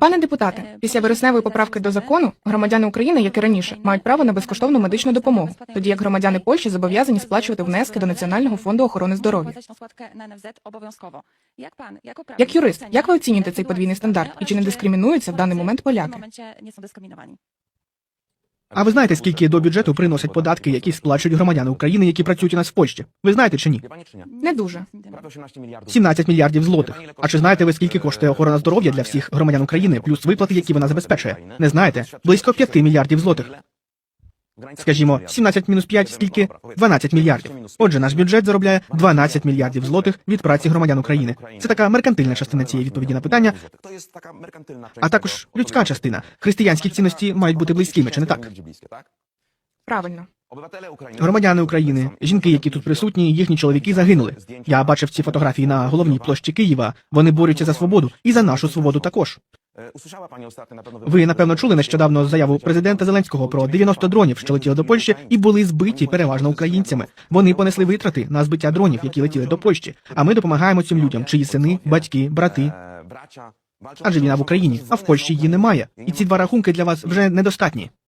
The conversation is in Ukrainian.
Пане депутате, після вересневої поправки до закону громадяни України, як і раніше, мають право на безкоштовну медичну допомогу, тоді як громадяни Польщі зобов'язані сплачувати внески до Національного фонду охорони здоров'я. Як юрист, як ви оцінюєте цей подвійний стандарт? І чи не дискримінуються в даний момент поляки? А ви знаєте, скільки до бюджету приносять податки, які сплачують громадяни України, які працюють у нас в Польщі? Ви знаєте чи ні? Не дуже. 17 мільярдів злотих. А чи знаєте ви, скільки коштує охорона здоров'я для всіх громадян України, плюс виплати, які вона забезпечує? Не знаєте? Близько 5 мільярдів злотих. Скажімо, 17 мінус 5 скільки? 12 мільярдів. Отже, наш бюджет заробляє 12 мільярдів злотих від праці громадян України. Це така меркантильна частина цієї відповіді на питання, а також людська частина. Християнські цінності мають бути близькими, чи не так? Правильно. Громадяни України, жінки, які тут присутні, їхні чоловіки загинули. Я бачив ці фотографії на головній площі Києва. Вони борються за свободу і за нашу свободу також. Ви напевно чули нещодавно заяву президента Зеленського про 90 дронів, що летіли до Польщі, і були збиті переважно українцями. Вони понесли витрати на збиття дронів, які летіли до Польщі. А ми допомагаємо цим людям, чиї сини, батьки, брати. Адже війна в Україні, а в Польщі її немає. І ці два рахунки для вас вже недостатні.